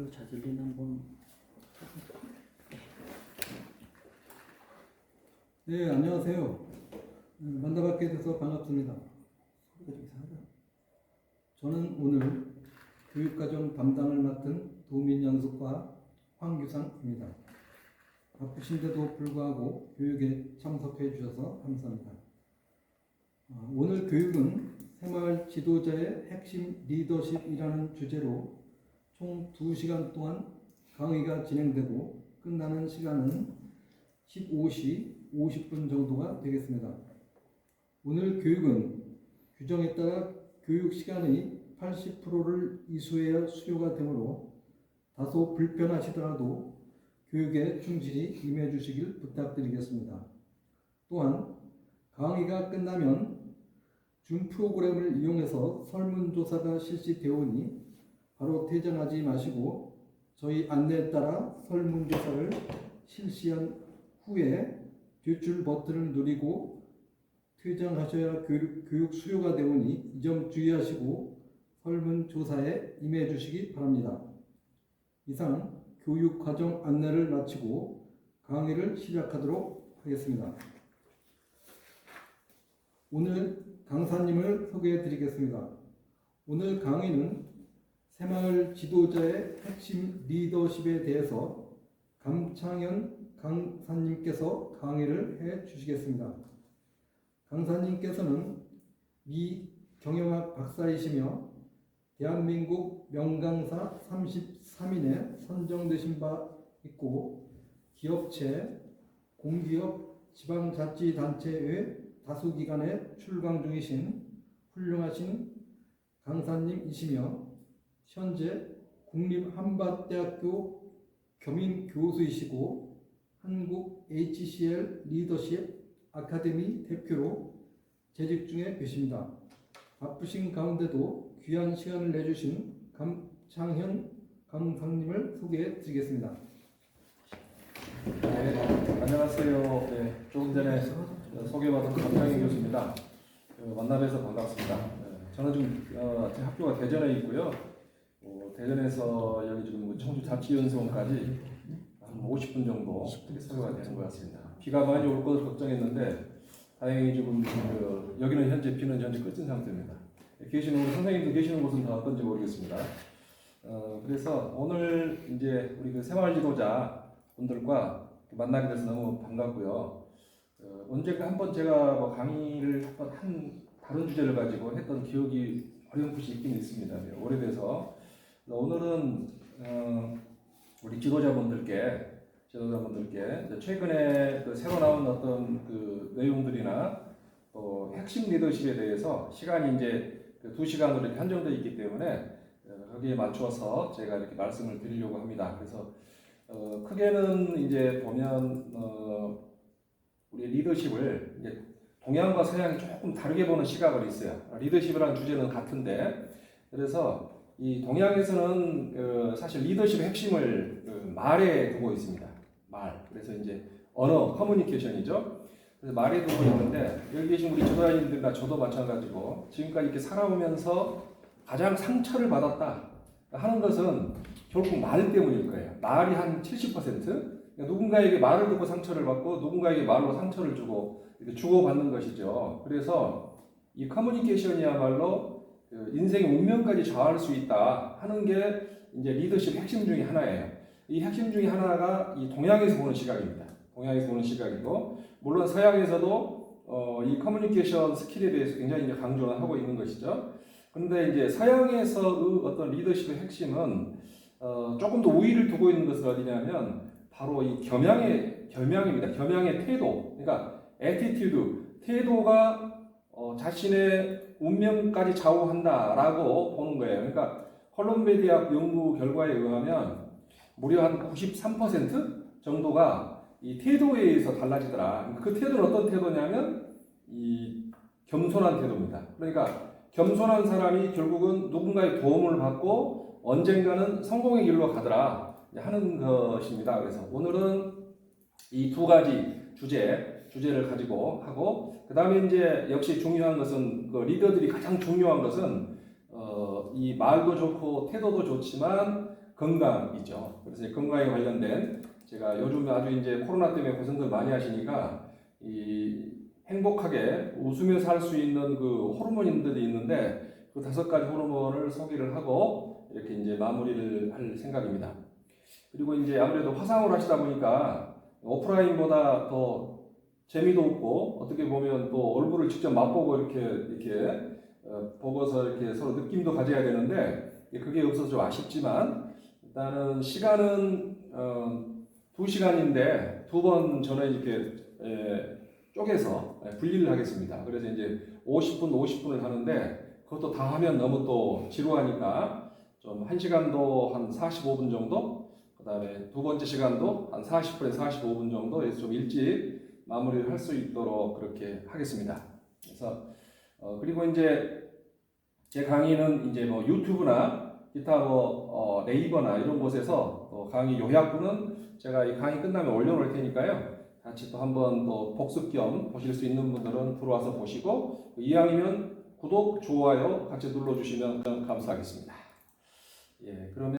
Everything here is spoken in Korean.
그 자질린 한번 네, 안녕하세요. 음, 만나뵙게 돼서 반갑습니다. 저는 오늘 교육과정 담당을 맡은 도민연수과 황규상입니다. 바쁘신데도 불구하고 교육에 참석해 주셔서 감사합니다. 어, 오늘 교육은 새마을 지도자의 핵심 리더십이라는 주제로 총 2시간 동안 강의가 진행되고 끝나는 시간은 15시 50분 정도가 되겠습니다. 오늘 교육은 규정에 따라 교육 시간의 80%를 이수해야 수료가 되므로 다소 불편하시더라도 교육에 충실히 임해 주시길 부탁드리겠습니다. 또한 강의가 끝나면 줌 프로그램을 이용해서 설문조사가 실시되오니 바로 퇴장하지 마시고 저희 안내에 따라 설문조사를 실시한 후에 뒷줄 버튼을 누리고 퇴장하셔야 교육, 교육 수료가 되오니 이 점 주의하시고 설문조사에 임해 주시기 바랍니다. 이상 교육 과정 안내를 마치고 강의를 시작하도록 하겠습니다. 오늘 강사님을 소개해 드리겠습니다. 오늘 강의는 새마을 지도자의 핵심 리더십에 대해서 감창현 강사님께서 강의를 해 주시겠습니다. 강사님께서는 미 경영학 박사이시며 대한민국 명강사 33인에 선정되신 바 있고 기업체, 공기업, 지방자치단체의 다수 기관에 출강 중이신 훌륭하신 강사님이시며 현재 국립한밭대학교 겸임 교수이시고 한국 HCL 리더십 아카데미 대표로 재직 중에 계십니다. 바쁘신 가운데도 귀한 시간을 내주신 감창현 강사님을 소개해 드리겠습니다. 네, 안녕하세요. 네, 조금 전에 소개받은 감장희 교수입니다. 어, 만나뵈서 반갑습니다. 네, 저는 지금 어, 제 학교가 대전에 있고요. 어, 대전에서 여기 지금 뭐 청주 자치연수원까지 한 50분 정도 소요가 되는 것 같습니다. 비가 많이 올 것을 걱정했는데 다행히 지금 그 여기는 현재 비는 현재 끝인 상태입니다. 계시는 우리 선생님도 계시는 곳은 다 어떤지 모르겠습니다. 어, 그래서 오늘 이제 우리 그 생활 지도자 분들과 만나게 돼서 너무 반갑고요. 어, 언젠가 한번 제가 뭐 강의를 한번 한 다른 주제를 가지고 했던 기억이 어렴풋이 있긴 있습니다. 네, 오래돼서 오늘은 어, 우리 지도자분들께 지도자분들께 최근에 그 새로 나온 어떤 그 내용들이나 또 핵심 리더십에 대해서 시간이 이제 그두 시간으로 이렇게 한정되어 있기 때문에 어, 거기에 맞춰서 제가 이렇게 말씀을 드리려고 합니다. 그래서 어, 크게는 이제 보면 어, 우리 리더십을 이제 동양과 서양이 조금 다르게 보는 시각을 있어요. 리더십이라는 주제는 같은데 그래서 이 동양에서는 그 사실 리더십의 핵심을 그 말에 두고 있습니다. 말. 그래서 이제 언어 커뮤니케이션이죠. 그래서 말에 두고 있는데 여기 계신 우리 지도자님들이나 저도 마찬가지고 지금까지 이렇게 살아오면서 가장 상처를 받았다 하는 것은 결국 말 때문일 거예요. 말이 한 70%. 그러니까 누군가에게 말을 듣고 상처를 받고 누군가에게 말로 상처를 주고 주고받는 것이죠. 그래서 이 커뮤니케이션이야말로 그 인생의 운명까지 좌우할 수 있다 하는 게 이제 리더십 핵심 중에 하나예요. 이 핵심 중에 하나가 이 동양에서 보는 시각입니다. 동양에서 보는 시각이고 물론 서양에서도 어, 이 커뮤니케이션 스킬에 대해서 굉장히 이제 강조를 하고 있는 것이죠. 그런데 이제 서양에서의 어떤 리더십의 핵심은 어, 조금 더 우위를 두고 있는 것은 어디냐면 바로 이 겸양의 겸양입니다. 겸양의 태도. 그러니까 attitude 태도가 어, 자신의 운명까지 좌우한다라고 보는 거예요. 그러니까 콜롬비아 대학 연구 결과에 의하면 무려 한 93% 정도가 이 태도에 의해서 달라지더라. 그 태도는 어떤 태도냐면 이 겸손한 태도입니다. 그러니까 겸손한 사람이 결국은 누군가의 도움을 받고 언젠가는 성공의 길로 가더라 하는 것입니다. 그래서 오늘은 이 두 가지 주제 주제를 가지고 하고 그 다음에 이제 역시 중요한 것은 그 리더들이 가장 중요한 것은 어, 이 말도 좋고 태도도 좋지만 건강이죠. 그래서 건강에 관련된 제가 요즘 아주 이제 코로나 때문에 고생들 많이 하시니까 이 행복하게 웃으며 살 수 있는 그 호르몬들이 있는데 그 다섯 가지 호르몬을 소개를 하고 이렇게 이제 마무리를 할 생각입니다. 그리고 이제 아무래도 화상으로 하시다 보니까 오프라인보다 더 재미도 없고 어떻게 보면 또 얼굴을 직접 맛보고 이렇게 이렇게 어, 보고서 이렇게 서로 느낌도 가져야 되는데 그게 없어서 좀 아쉽지만 일단은 시간은 어, 두 시간인데 두 번 저는 이렇게 에, 쪼개서 예, 분리를 하겠습니다. 그래서 이제 50분 50분을 하는데 그것도 다 하면 너무 또 지루하니까 좀 한 시간도 한 45분 정도 그 다음에 두 번째 시간도 한 40분에서 45분 정도 해서 좀 일찍 마무리를 할 수 있도록 그렇게 하겠습니다. 그래서 어, 그리고 이제 제 강의는 이제 뭐 유튜브나 기타 뭐 어, 네이버나 이런 곳에서 또 강의 요약부는 제가 이 강의 끝나면 올려놓을 테니까요. 같이 또 한번 또 복습 겸 보실 수 있는 분들은 들어와서 보시고 이왕이면 구독, 좋아요 같이 눌러주시면 감사하겠습니다. 예, 그러면